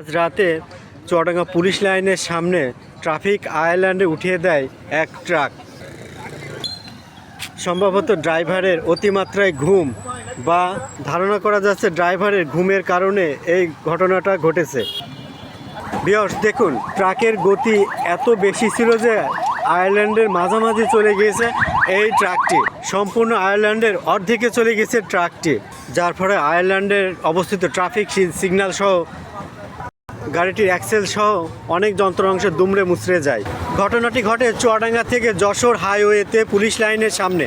আজ রাতে চুয়াডাঙ্গা পুলিশ লাইনের সামনে ট্রাফিক আয়ারল্যান্ডে উঠিয়ে দেয় এক ট্রাক। সম্ভবত ড্রাইভারের অতিমাত্রায় ঘুম বা ধারণা করা যাচ্ছে ড্রাইভারের ঘুমের কারণে এই ঘটনাটা ঘটেছে। বিয়স, দেখুন, ট্রাকের গতি এত বেশি ছিল যে আয়ারল্যান্ডের মাঝামাঝি চলে গিয়েছে এই ট্রাকটি। সম্পূর্ণ আয়ারল্যান্ডের অর্ধেকে চলে গেছে ট্রাকটি, যার ফলে আয়ারল্যান্ডের অবস্থিত ট্রাফিক সিগন্যাল সহ গাড়িটির অ্যাক্সেল সহ অনেক যন্ত্রাংশ দুমড়ে মুচড়ে যায়। ঘটনাটি ঘটে চুয়াডাঙ্গা থেকে যশোর হাইওয়েতে পুলিশ লাইনের সামনে।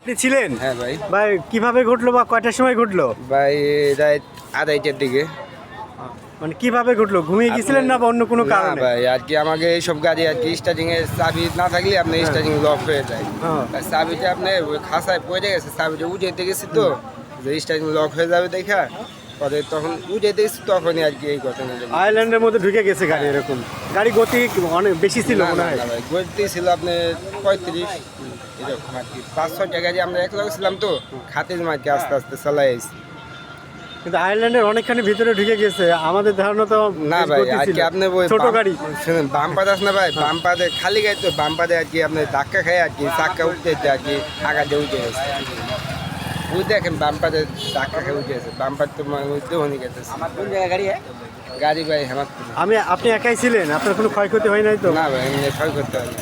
আপনি ছিলেন? হ্যাঁ ভাই। ভাই কীভাবে ঘটলো বা কয়টার সময় ঘটলো? ভাই রাত আড়াইটার দিকে। মানে কীভাবে ঘটলো ঘুমিয়ে গেছিলেন না বা অন্য কোনো কারণে? ভাই আর কি আমাকে এইসব গাড়ি আর কি স্টার্টিং এর চাবি না থাকলে আপনি স্টার্টিং লক হয়ে যায়। হ্যাঁ। চাবিটা আপনি খাসায় পড়ে গেছে চাবিটা উঠে গেছি তো যে স্টার্টিং লক হয়ে যাবে দেখা পরে তখন উঠে দেখছি তখনই আর কি এই ঘটনা আয়ারল্যান্ডের মধ্যে ঢুকে গেছে গাড়ি এরকম। গাড়ি গতি অনেক বেশি ছিল মনে হয়? ভাই গতি ছিল আপনি পঁয়ত্রিশ এরকম আর কি। পাঁচ ছয়টা গাড়ি আমরা এক ছিলাম তো খাতির মারকে আস্তে আস্তে চালাই কিন্তু আয়ারল্যান্ডের অনেকখানি ভিতরে ঢুকে গেছে। আমাদের ধারণা তো না ভাই গতি আর কি আপনি ওই ছোট গাড়ি। শুনুন বাম পাতে আছে না ভাই বাম পাতে খালি গাড়ি তো বাম পাতে আর কি আপনি ধাক্কা খায় আর কি চাক্কা উঠতে উঠতে আর কি আগা দিয়ে উঠে গেছে। ওই দেখেন বাম পাতে ধাক্কা খেয়ে উঠে গেছে। বাম পাতে তো মানে ওই দেহনি গেছে আমার কোন জায়গায় গাড়ি গাড়ি ভাই হেমাত আমি আপনি একাই ছিলেন আপনার কোনো ক্ষয়ক্ষতি হয় নাই তো? না ভাই ক্ষয়ক্ষতি ক্ষয় করতে হবে